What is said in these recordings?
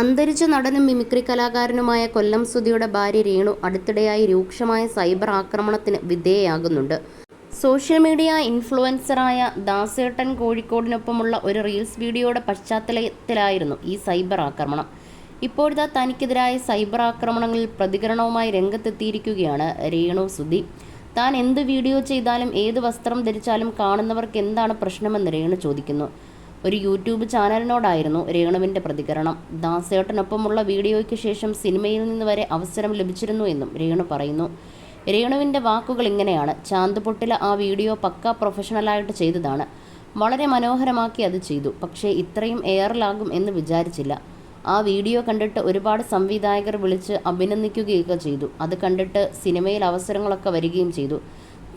അന്തരിച്ച നടനും മിമിക്രി കലാകാരനുമായ കൊല്ലം സുധിയുടെ ഭാര്യ രേണു അടുത്തിടെയായി രൂക്ഷമായ സൈബർ ആക്രമണത്തിന് വിധേയയാകുന്നുണ്ട്. സോഷ്യൽ മീഡിയ ഇൻഫ്ലുവൻസറായ ദാസേട്ടൻ കോഴിക്കോടിനൊപ്പമുള്ള ഒരു റീൽസ് വീഡിയോയുടെ പശ്ചാത്തലത്തിലായിരുന്നു ഈ സൈബർ ആക്രമണം. ഇപ്പോഴത്തെ തനിക്കെതിരായ സൈബർ ആക്രമണങ്ങളിൽ പ്രതികരണവുമായി രംഗത്തെത്തിയിരിക്കുകയാണ് രേണു സുധി. താൻ എന്ത് വീഡിയോ ചെയ്താലും ഏത് വസ്ത്രം ധരിച്ചാലും കാണുന്നവർക്ക് എന്താണ് പ്രശ്നമെന്ന് രേണു ചോദിക്കുന്നു. ഒരു യൂട്യൂബ് ചാനലിനോടായിരുന്നു രേണുവിന്റെ പ്രതികരണം. ദാസേട്ടനൊപ്പമുള്ള വീഡിയോയ്ക്ക് ശേഷം സിനിമയിൽ നിന്ന് വരെ അവസരം ലഭിച്ചിരുന്നു എന്നും രേണു പറയുന്നു. രേണുവിന്റെ വാക്കുകൾ ഇങ്ങനെയാണ്. ചാന്തുപൊട്ടില ആ വീഡിയോ പക്ക പ്രൊഫഷണലായിട്ട് ചെയ്തതാണ്. വളരെ മനോഹരമാക്കി അത് ചെയ്തു. പക്ഷേ ഇത്രയും എയറിലാകും എന്ന് വിചാരിച്ചില്ല. ആ വീഡിയോ കണ്ടിട്ട് ഒരുപാട് സംവിധായകർ വിളിച്ച് അഭിനന്ദിക്കുകയൊക്കെ ചെയ്തു. അത് കണ്ടിട്ട് സിനിമയിൽ അവസരങ്ങളൊക്കെ വരികയും ചെയ്തു.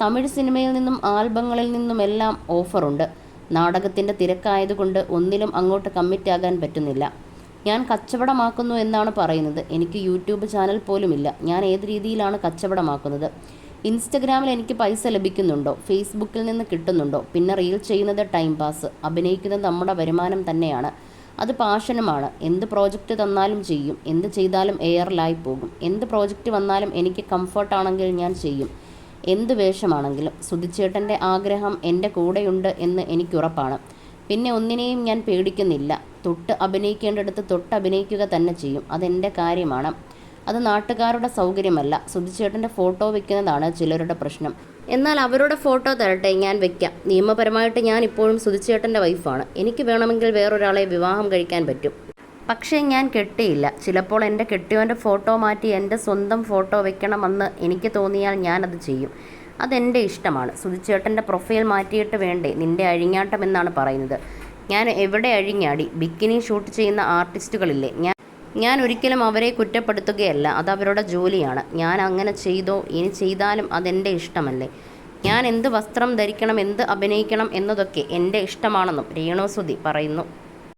തമിഴ് സിനിമയിൽ നിന്നും ആൽബങ്ങളിൽ നിന്നുമെല്ലാം ഓഫറുണ്ട്. നാടകത്തിന്റെ തിരക്കായതുകൊണ്ട് ഒന്നിലും അങ്ങോട്ട് കമ്മിറ്റ് ആകാൻ പറ്റുന്നില്ല. ഞാൻ കച്ചവടമാക്കുന്നു എന്നാണ് പറയുന്നത്. എനിക്ക് യൂട്യൂബ് ചാനൽ പോലുമില്ല. ഞാൻ ഏത് രീതിയിലാണ് കച്ചവടമാക്കുന്നത്? ഇൻസ്റ്റഗ്രാമിൽ എനിക്ക് പൈസ ലഭിക്കുന്നുണ്ടോ? ഫേസ്ബുക്കിൽ നിന്ന് കിട്ടുന്നുണ്ടോ? പിന്നെ റീൽ ചെയ്യുന്നത് ടൈം പാസ്. അഭിനയിക്കുന്നത് നമ്മുടെ വരുമാനം തന്നെയാണ്. അത് പാഷനുമാണ്. എന്ത് പ്രോജക്റ്റ് തന്നാലും ചെയ്യും. എന്ത് ചെയ്താലും എയറിലായി പോകും. എന്ത് പ്രോജക്റ്റ് വന്നാലും എനിക്ക് കംഫർട്ടാണെങ്കിൽ ഞാൻ ചെയ്യും. എന്ത് വേഷമാണെങ്കിലും സുധിച്ചേട്ടന്റെ ആഗ്രഹം എന്റെ കൂടെയുണ്ട് എന്ന് എനിക്കുറപ്പാണ്. പിന്നെ ഒന്നിനെയും ഞാൻ പേടിക്കുന്നില്ല. തൊട്ട് അഭിനയിക്കേണ്ടടുത്ത് തൊട്ട് അഭിനയിക്കുക തന്നെ ചെയ്യും. അതെന്റെ കാര്യമാണ്. അത് നാട്ടുകാരുടെ സൗകര്യമല്ല. സുധിച്ചേട്ടന്റെ ഫോട്ടോ വെക്കുന്നതാണ് ചിലരുടെ പ്രശ്നം. എന്നാൽ അവരുടെ ഫോട്ടോ തരട്ടെ ഞാൻ വെക്കാം. നിയമപരമായിട്ട് ഞാൻ ഇപ്പോഴും സുധിച്ചേട്ടന്റെ വൈഫാണ്. എനിക്ക് വേണമെങ്കിൽ വേറൊരാളെ വിവാഹം കഴിക്കാൻ പറ്റും. പക്ഷേ ഞാൻ കെട്ടിയില്ല. ചിലപ്പോൾ എന്റെ കെട്ടിയവന്റെ ഫോട്ടോ മാറ്റി എന്റെ സ്വന്തം ഫോട്ടോ വെക്കണമെന്ന് എനിക്ക് തോന്നിയാൽ ഞാനത് ചെയ്യും. അതെന്റെ ഇഷ്ടമാണ്. സുധിച്ചേട്ടന്റെ പ്രൊഫൈൽ മാറ്റിയിട്ട് വേണ്ടേ? നിന്റെ അഴിഞ്ഞാട്ടം എന്നാണ് പറയുന്നത്. ഞാൻ എവിടെ അഴിഞ്ഞാടി? ബിക്കിനി ഷൂട്ട് ചെയ്യുന്ന ആർട്ടിസ്റ്റുകളില്ലേ? ഞാൻ ഞാൻ ഒരിക്കലും അവരെ കുറ്റപ്പെടുത്തുകയല്ല. അത് അവരുടെ ജോലിയാണ്. ഞാൻ അങ്ങനെ ചെയ്തോ? ഇനി ചെയ്താലും അതെന്റെ ഇഷ്ടമല്ലേ? ഞാൻ എന്ത് വസ്ത്രം ധരിക്കണം എന്ത് അഭിനയിക്കണം എന്നതൊക്കെ എന്റെ ഇഷ്ടമാണെന്നും രേണു സുധി പറയുന്നു.